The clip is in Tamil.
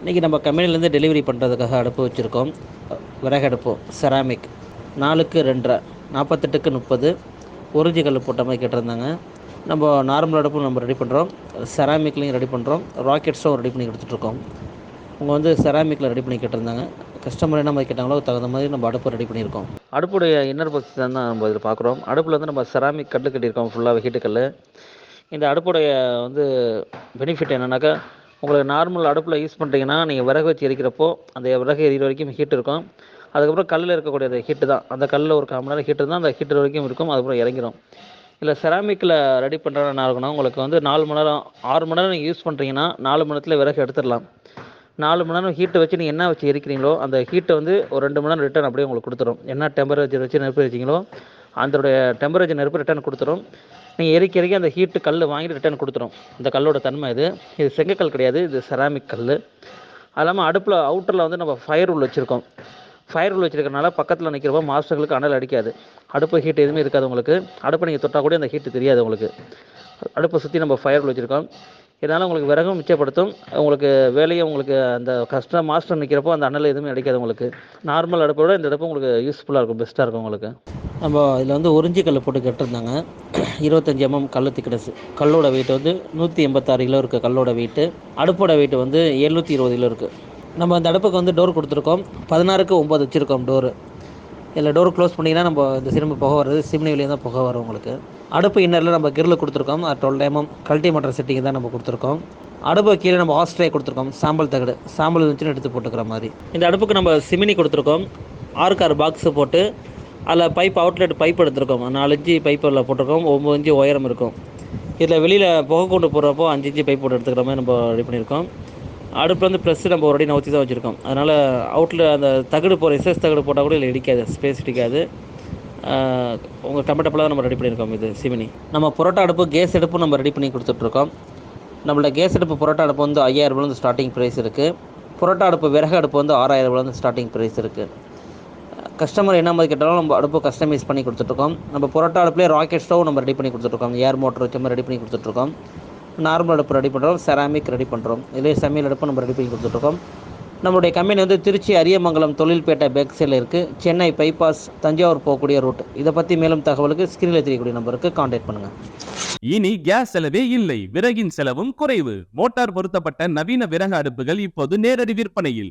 இன்றைக்கி நம்ம கம்பெனிலேருந்து டெலிவரி பண்ணுறதுக்காக அடுப்பு வச்சுருக்கோம். விறகு அடுப்பு செராமிக் நாலுக்கு ரெண்டரை நாற்பத்தெட்டுக்கு முப்பது உறிஞ்சி கல் போட்ட மாதிரி கேட்டிருந்தாங்க. நம்ம நார்மல் அடுப்பும் நம்ம ரெடி பண்ணுறோம் செராமிக்லேயும் ரெடி பண்ணுறோம் ராக்கெட் ஸ்டவ் ரெடி பண்ணி கொடுத்துட்ருக்கோம். அவங்க வந்து செராமிக்கில் ரெடி பண்ணி கேட்டிருந்தாங்க. கஸ்டமர் என்ன மாதிரி கேட்டாங்களோ தகுந்த மாதிரி நம்ம அடுப்பு ரெடி பண்ணியிருக்கோம். அடுப்புடைய இன்னர் பக்ஸ் தான் நம்ம இதில் பார்க்குறோம். அடுப்பில் வந்து நம்ம செராமிக் கல் கட்டியிருக்கோம். ஃபுல்லாக ஹீட்டு கல் இந்த அடுப்புடைய வந்து பெனிஃபிட் என்னென்னாக்கா உங்களுக்கு நார்மல் அடுப்பில் யூஸ் பண்ணுறீங்கன்னா நீங்கள் விறகு வச்சு எரிக்கிறப்போ அந்த விறகு எரிகிற வரைக்கும் ஹீட் இருக்கும். அதுக்கப்புறம் கல்லில் இருக்கக்கூடிய அந்த ஹீட்டு தான். அந்த கல்லில் ஒரு கால் மணி நேரம் ஹீட்டு தான் அந்த ஹீட்டர் வரைக்கும் இருக்கும் அதுக்கப்புறம் இறங்கிடும் இல்லை செராமிக்கில் ரெடி பண்ணுறது என்ன ஆகுனா உங்களுக்கு வந்து நாலு மணி நேரம் ஆறு மணி நேரம் நீங்கள் யூஸ் பண்ணுறீங்கன்னா நாலு மணி நேரத்தில் விறகு எடுத்துடலாம். நாலு மணி நேரம் ஹீட்டை வச்சு நீங்கள் என்ன வச்சு எரிக்கிறீங்களோ அந்த ஹீட்டை வந்து ஒரு ரெண்டு மணி நேரம் ரிட்டர்ன் அப்படியே உங்களுக்கு கொடுத்துரும். என்ன டெம்பரேச்சர் வச்சு நெருப்பு வச்சிங்களோ அதோடைய டெம்பரேச்சர் நெருப்பு ரிட்டர்ன் கொடுத்துரும். நீங்கள் இறக்கி இறக்கி அந்த ஹீட்டு கல் வாங்கிட்டு ரிட்டர்ன் கொடுத்துரும். இந்த கல்லோட தன்மை இது. இது செங்கக்கல் கிடையாது இது செராமிக் கல் அது இல்லாமல் அடுப்பில் அவுட்டரில் வந்து நம்ம ஃபயர் உள்ள வச்சுருக்கோம். ஃபயர் உள்ள வச்சுருக்கனால பக்கத்தில் நிற்கிறப்போ மாஸ்டர்களுக்கு அனல் அடிக்காது. அடுப்பு ஹீட் எதுவுமே இருக்காது உங்களுக்கு. அடுப்பை நீங்கள் தொட்டால் கூட அந்த ஹீட்டு தெரியாது உங்களுக்கு. அடுப்பை சுற்றி நம்ம ஃபயர் உள்ள வச்சுருக்கோம். இதனால் உங்களுக்கு விறகும் மிச்சப்படுத்தும். உங்களுக்கு வேலையும் உங்களுக்கு அந்த கஷ்டம் மாஸ்டர் நிற்கிறப்போ அந்த அனல் எதுவுமே அடிக்காது உங்களுக்கு. நார்மல் அடுப்பை விட இந்த அடுப்பு உங்களுக்கு யூஸ்ஃபுல்லாக இருக்கும் பெஸ்ட்டாக இருக்கும் உங்களுக்கு. நம்ம இதில் வந்து உறிஞ்சி கல் போட்டு கட்டிருந்தாங்க. இருபத்தஞ்சி எம்எம் கல் திக்னஸ் கல்லோட வெயிட் வந்து நூற்றி எண்பத்தாறு கிலோ இருக்குது கல்லோட வெயிட்டு அடுப்போட வெயிட் வந்து எழுநூற்றி இருபது கிலோ இருக்குது நம்ம அந்த அடுப்புக்கு வந்து டோர் கொடுத்துருக்கோம். பதினாறுக்கு ஒம்பது வச்சுருக்கோம் டோரு இதில் டோர் க்ளோஸ் பண்ணிங்கன்னா நம்ம இந்த சிறுமி புகை வருது சிம்னி வெளியே தான் புகை வரும் உங்களுக்கு. அடுப்பு இன்னரில் நம்ம கிரில் கொடுத்துருக்கோம். டுவெல் எம்எம் கல்ட்டி செட்டிங் தான் நம்ம கொடுத்துருக்கோம். அடுப்பு கீழே நம்ம ஆஸ்ட்ரே கொடுத்துருக்கோம். சாம்பல் தகடு. சாம்பல் இருந்துச்சுன்னு எடுத்து போட்டுக்கிற மாதிரி. இந்த அடுப்புக்கு நம்ம சிமினி கொடுத்துருக்கோம். ஆறு பாக்ஸு போட்டு அதில் பைப் அவுட்லெட் பைப் எடுத்திருக்கோம். நாலு இன்ச்சு பைப்பில் போட்டிருக்கோம். ஒம்பது இன்ச்சு உயரம் இருக்கும். இதில் வெளியில் புகை கொண்டு போகிறப்போ அஞ்சு இன்ச்சு பைப் போட்டு எடுத்துக்கிற மாதிரி நம்ம ரெடி பண்ணியிருக்கோம். அடுப்பில் வந்து ப்ரெஸ் நம்ம ஒரு அடி நவுத்தி தான் வச்சுருக்கோம். அதனால் அவுட்டில் அந்த தகடு போகிற எஸ்எஸ் தகடு போட்டால் கூட இதில் இடிக்காது. ஸ்பேஸ் இடிக்காது. உங்கள் கம்ஃபர்டபுளாக தான் நம்ம ரெடி பண்ணியிருக்கோம். இது சிமினி. நம்ம புரோட்டா அடுப்பு கேஸ் அடுப்பு நம்ம ரெடி பண்ணி கொடுத்துட்ருக்கோம். நம்மளோட கேஸ் அடுப்பு புரோட்டா அடுப்பு வந்து ஐயாயிரம் ஸ்டார்டிங் ப்ரைஸ் இருக்குது புரோட்டா அடுப்பு விறகு அடுப்பு வந்து ஆறாயிரம் ரூபாயிலேருந்து ஸ்டார்டிங் ப்ரைஸ் இருக்குது கஸ்டமர் என்ன மாதிரி கேட்டாலும் நம்ம அடுப்பு கஸ்டமைஸ் பண்ணி கொடுத்துட்ருக்கோம். நம்ம புரோட்டா அடுப்புலேயே ராக்கெட் ஸ்டவ் நம்ம ரெடி பண்ணி கொடுத்துட்ருக்கோம். ஏர் மோட்டர் வச்ச மாதிரி ரெடி பண்ணி கொடுத்துட்ருக்கோம். நார்மல் அடுப்பு ரெடி பண்ணுறோம் செராமிக் ரெடி பண்ணுறோம் இதே சமையல் அடுப்பு நம்ம ரெடி பண்ணி கொடுத்துட்ருக்கோம். நம்மளுடைய கம்பெனி வந்து திருச்சி அரியமங்கலம் தொழில்பேட்டை பேக் சைடில் இருக்குது சென்னை பைபாஸ் தஞ்சாவூர் போகக்கூடிய ரூட் இதை பற்றி மேலும் தகவலுக்கு ஸ்க்ரீனில் தெரியக்கூடிய நம்பருக்கு காண்டாக்ட் பண்ணுங்கள் இனி கேஸ் செலவே இல்லை. விறகின் செலவும் குறைவு. மோட்டார் பொருத்தப்பட்ட நவீன விறகு அடுப்புகள் இப்போது நேரடி விற்பனையில்.